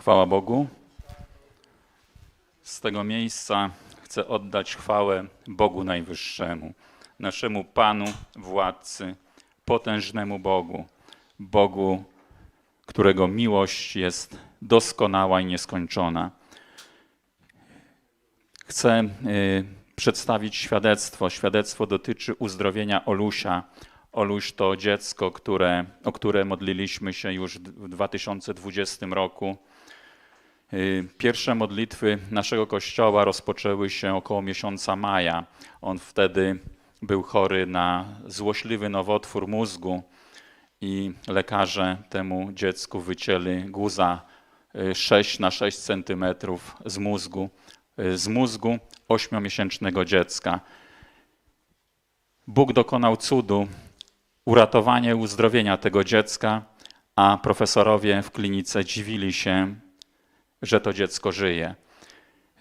Chwała Bogu. Z tego miejsca chcę oddać chwałę Bogu Najwyższemu, naszemu Panu, Władcy, potężnemu Bogu, Bogu, którego miłość jest doskonała i nieskończona. Chcę y, przedstawić świadectwo. Świadectwo dotyczy uzdrowienia Olusia. Oluś to dziecko, które, o które modliliśmy się już w 2020 roku. Y, Pierwsze modlitwy naszego kościoła rozpoczęły się około miesiąca maja. On wtedy był chory na złośliwy nowotwór mózgu i lekarze temu dziecku wycięli guza y, 6 na 6 centymetrów z mózgu, y, z mózgu ośmiomiesięcznego dziecka. Bóg dokonał cudu, uratowania i uzdrowienia tego dziecka, a profesorowie w klinice dziwili się, że to dziecko żyje.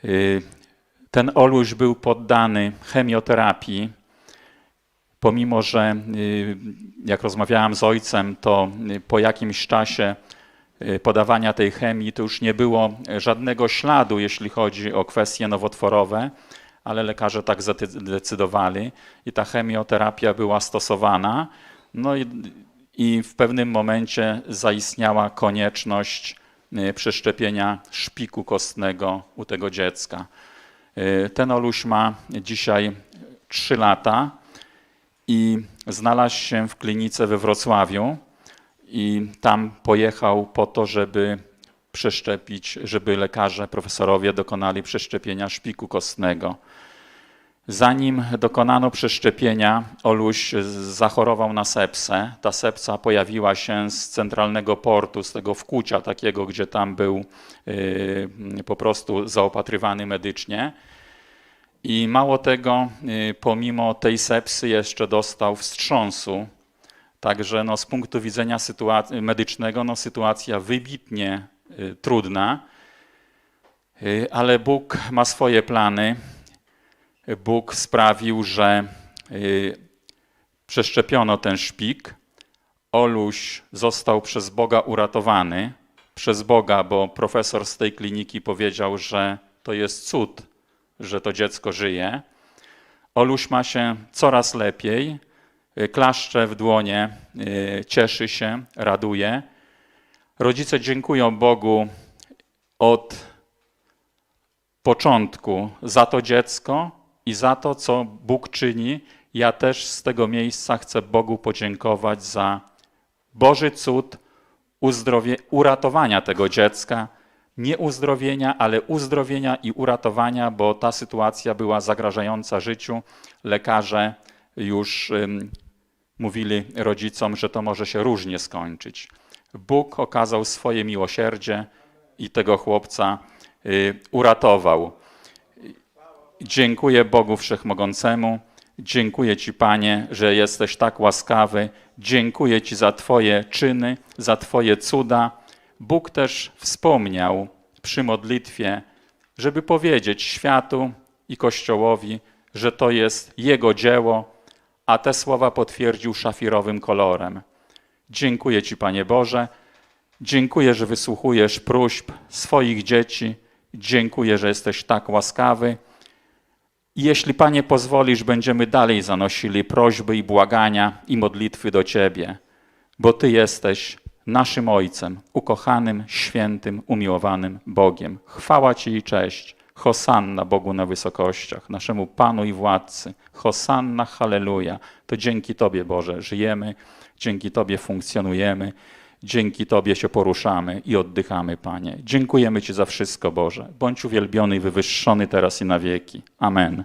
Y, Ten Oluś był poddany chemioterapii, pomimo że y, jak rozmawiałam z ojcem, to y, po jakimś czasie podawania tej chemii to już nie było żadnego śladu, jeśli chodzi o kwestie nowotworowe, ale lekarze tak zdecydowali i ta chemioterapia była stosowana. No i, i w pewnym momencie zaistniała konieczność przeszczepienia szpiku kostnego u tego dziecka. Y, Ten Oluś ma dzisiaj 3 lata i znalazł się w klinice we Wrocławiu i tam pojechał po to, żeby przeszczepić, żeby lekarze, profesorowie dokonali przeszczepienia szpiku kostnego. Zanim dokonano przeszczepienia, Oluś zachorował na sepsę. Ta sepsa pojawiła się z centralnego portu, z tego wkłucia takiego, gdzie tam był yy, po prostu zaopatrywany medycznie. I mało tego, y, pomimo tej sepsy jeszcze dostał wstrząsu. Także no, z punktu widzenia medycznego no, sytuacja wybitnie y, trudna, ale Bóg ma swoje plany. Bóg sprawił, że y, przeszczepiono ten szpik. Oluś został przez Boga uratowany. Przez Boga, bo profesor z tej kliniki powiedział, że to jest cud, że to dziecko żyje. Oluś ma się coraz lepiej, y, klaszcze w dłonie, y, cieszy się, raduje. Rodzice dziękują Bogu od początku za to dziecko i za to, co Bóg czyni. Ja też z tego miejsca chcę Bogu podziękować za Boży cud uratowania tego dziecka. Nie uzdrowienia, ale uzdrowienia i uratowania, bo ta sytuacja była zagrażająca życiu. Lekarze już mówili rodzicom, że to może się różnie skończyć. Bóg okazał swoje miłosierdzie i tego chłopca y, uratował. Dziękuję Bogu Wszechmogącemu. Dziękuję Ci, Panie, że jesteś tak łaskawy. Dziękuję Ci za Twoje czyny, za Twoje cuda. Bóg też wspomniał przy modlitwie, żeby powiedzieć światu i Kościołowi, że to jest Jego dzieło, a te słowa potwierdził szafirowym kolorem. Dziękuję Ci, Panie Boże. Dziękuję, że wysłuchujesz próśb swoich dzieci. Dziękuję, że jesteś tak łaskawy. I jeśli, Panie, pozwolisz, będziemy dalej zanosili prośby i błagania i modlitwy do Ciebie, bo Ty jesteś naszym Ojcem, ukochanym, świętym, umiłowanym Bogiem. Chwała Ci i cześć. Hosanna Bogu na wysokościach, naszemu Panu i Władcy. Hosanna, halleluja. To dzięki Tobie, Boże, żyjemy, dzięki Tobie funkcjonujemy, dzięki Tobie się poruszamy i oddychamy, Panie. Dziękujemy Ci za wszystko, Boże. Bądź uwielbiony i wywyższony teraz i na wieki. Amen.